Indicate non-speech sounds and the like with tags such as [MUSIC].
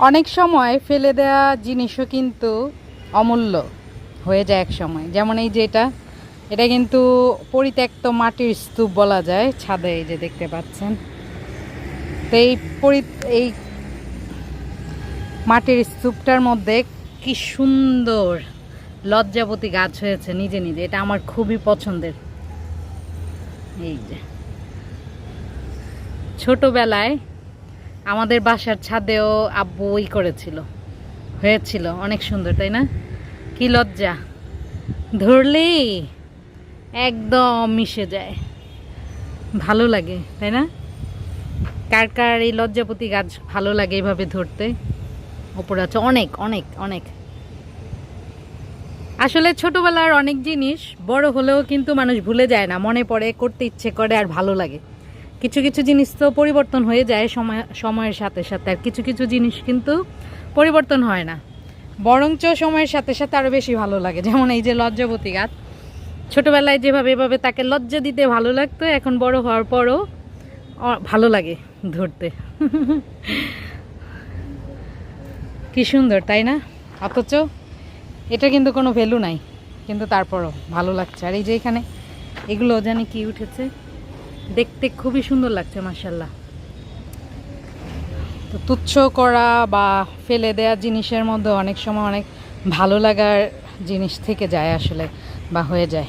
অনেক সময় ফেলে দেওয়া জিনিসও কিন্তু অমূল্য হয়ে যায় এক সময়। যেমন এই যে এটা এটা কিন্তু পরিত্যক্ত মাটির স্তূপ বলা যায়, ছাদে এই যে দেখতে পাচ্ছেন। তো এই পরি এই মাটির স্তূপটার মধ্যে কি সুন্দর লজ্জাবতী গাছ হয়েছে নিজে নিজে, এটা আমার খুবই পছন্দের। এই যে। ছোটবেলায় আমাদের বাসার ছাদেও আব্বু ই করেছিল। হয়েছিল, অনেক সুন্দর, তাই না? কি লজ্জা। ধরলেই একদম মিশে যায়। ভালো লাগে, তাই না? কার কার এই লজ্জাপতি গাছ ভালো লাগে এইভাবে ধরতে? ওপরে আছে অনেক অনেক অনেক। আসলে ছোটবেলার অনেক জিনিস বড় হলেও কিন্তু মানুষ ভুলে যায় না। মনে পড়ে, করতে ইচ্ছে করে আর ভালো লাগে। কিছু কিছু জিনিস তো পরিবর্তন হয়ে যায় সময়, সময়ের সাথে সাথে, আর কিছু কিছু জিনিস কিন্তু পরিবর্তন হয় না। বরঞ্চ সময়ের সাথে সাথে আরও বেশি ভালো লাগে, যেমন এই যে লজ্জাবতী গাছ। ছোটবেলায় যেভাবে এভাবে তাকে লজ্জা দিতে ভালো লাগতো, এখন বড় হওয়ার পরও ভালো লাগে ধরতে। [LAUGHS] কি সুন্দর, তাই না? অথচ এটা কিন্তু কোনো ভ্যালু নাই, কিন্তু তারপরও ভালো লাগছে। আর এই যে এখানে এগুলো জানি কি উঠেছে? দেখতে খুবই সুন্দর লাগছে মাসাল্লাহ তো তুচ্ছ করা বা ফেলে দেওয়া জিনিসের মধ্যে অনেক সময় অনেক ভালো লাগার জিনিস থেকে যায় আসলে বা হয়ে যায়।